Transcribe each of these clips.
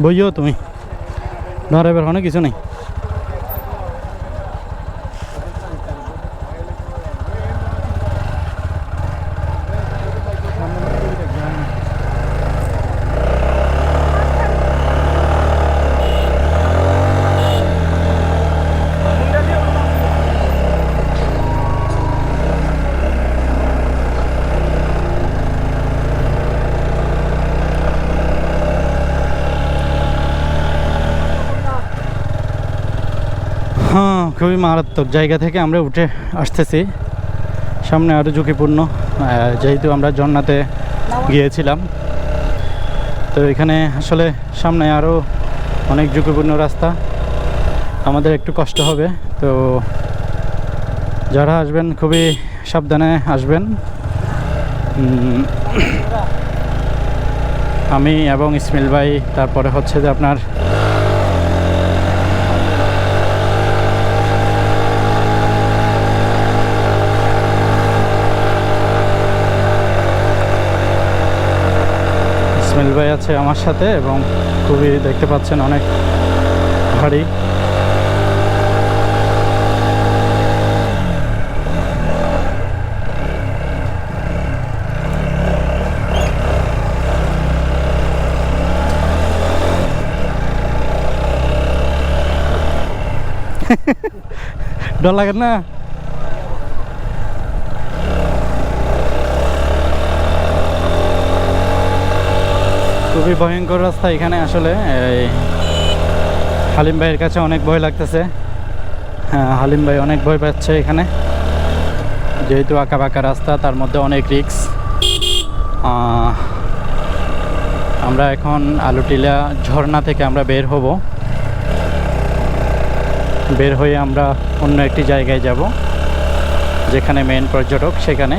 বইও তুমি। ডরাইবার কোনো কিছু নেই। হ্যাঁ খুবই মারাত্মক জায়গা থেকে আমরা উঠে আসতেছি। সামনে আরও ঝুঁকিপূর্ণ যেহেতু আমরা জন্নাতে গিয়েছিলাম। তো এখানে আসলে সামনে আরও অনেক ঝুঁকিপূর্ণ রাস্তা। আমাদের একটু কষ্ট হবে, তো যারা আসবেন খুবই সাবধানে আসবেন। আমি এবং ইসমাইল ভাই, তারপরে হচ্ছে যে আপনার ইসমাইল ভাই আছে আমার সাথে এবং খুবই দেখতে পাচ্ছেন অনেক ভারী। ডর লাগে খুবই ভয়ঙ্কর রাস্তা এখানে আসলে। হালিম ভাইয়ের কাছে অনেক ভয় লাগতেছে। হ্যাঁ হালিম ভাই অনেক ভয় পাচ্ছে এখানে। যেহেতু আঁকা বাঁকা রাস্তা, তার মধ্যে অনেক রিক্স আমরা এখন আলুটিলা ঝর্ণা থেকে আমরা বের হব। বের হয়ে আমরা অন্য একটি জায়গায় যাব, যেখানে মেন পর্যটক সেখানে।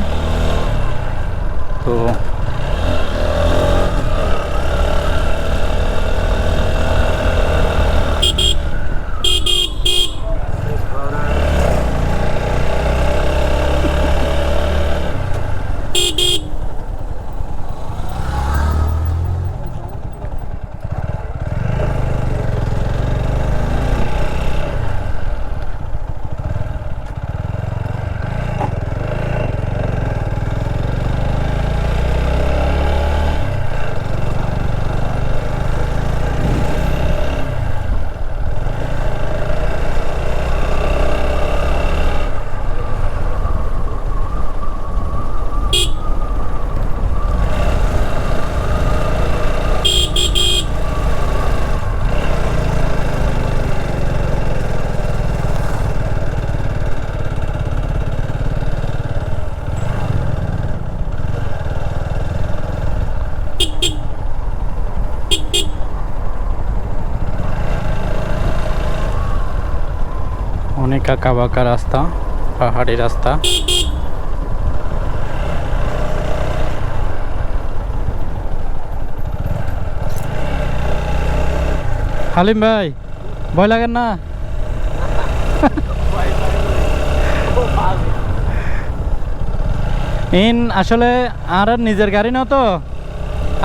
তো অনেক আঁকা বাঁকা রাস্তা, পাহাড়ি রাস্তা। হালিম ভাই, ভয় লাগেন না? ইন, আসলে আর নিজের গাড়ি না তো।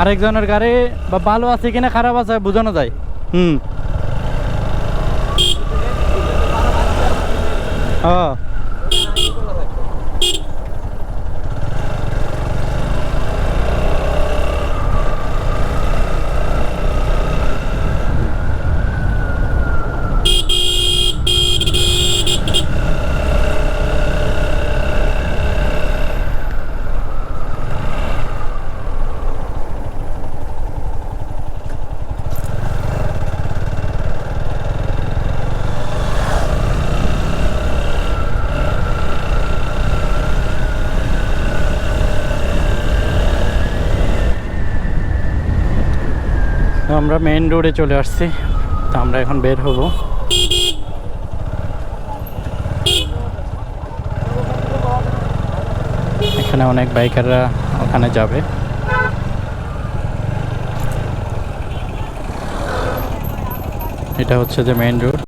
আরেকজনের গাড়ি বা ভালো আছে কিনা খারাপ আছে, বোঝানো যায়। হুম। 啊。তো আমরা মেইন রোডে চলে আসছি। তো আমরা এখন বের হব। এখানে অনেক বাইকাররা ওখানে যাবে। এটা হচ্ছে যে মেইন রোড